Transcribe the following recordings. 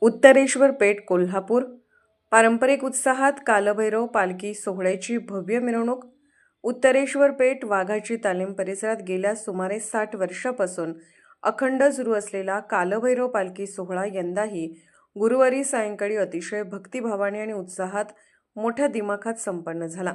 उत्तरेश्वर पेठ कोल्हापूर. पारंपरिक उत्साहात कालभैरव पालखी सोहळ्याची भव्य मिरवणूक. उत्तरेश्वर पेठ वाघाची तालीम परिसरात गेल्या सुमारे साठ वर्षापासून अखंड सुरू असलेला कालभैरव पालखी सोहळा यंदाही गुरुवारी सायंकाळी अतिशय भक्तिभावाने आणि उत्साहात मोठ्या दिमाखात संपन्न झाला.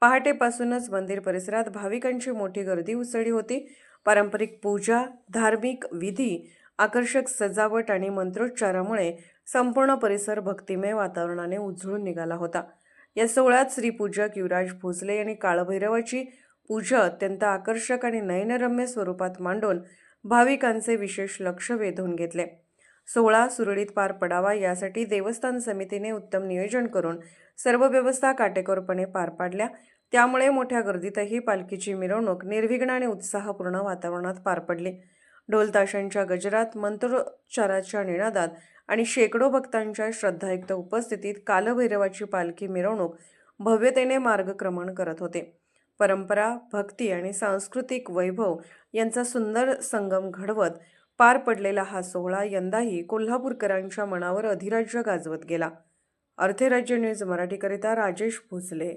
पहाटेपासूनच मंदिर परिसरात भाविकांची मोठी गर्दी उसळली होती. पारंपरिक पूजा धार्मिक विधी आकर्षक सजावट आणि मंत्रोच्चारामुळे संपूर्ण परिसर भक्तिमय वातावरणाने उजळून निघाला होता. या सोहळ्यात श्रीपूजक युवराज भोसले यांनी काळभैरवाची पूजा अत्यंत आकर्षक आणि नयनरम्य स्वरूपात मांडून भाविकांचे विशेष लक्ष वेधून घेतले. सोहळा सुरळीत पार पडावा यासाठी देवस्थान समितीने उत्तम नियोजन करून सर्व व्यवस्था काटेकोरपणे पार पाडल्या. त्यामुळे मोठ्या गर्दीतही पालखीची मिरवणूक निर्विघ्न आणि उत्साहपूर्ण वातावरणात पार पडली. ढोलताशांच्या गजरात मंत्रोच्चाराच्या निनादात आणि शेकडो भक्तांच्या श्रद्धायुक्त उपस्थितीत कालभैरवाची पालखी मिरवणूक भव्यतेने मार्गक्रमण करत होते. परंपरा भक्ती आणि सांस्कृतिक वैभव यांचा सुंदर संगम घडवत पार पडलेला हा सोहळा यंदाही कोल्हापूरकरांच्या मनावर अधिराज्य गाजवत गेला. अर्थराज्य न्यूज मराठीकरिता राजेश भोसले.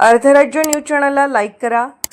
अर्थराज्य न्यूज चॅनलला लाईक करा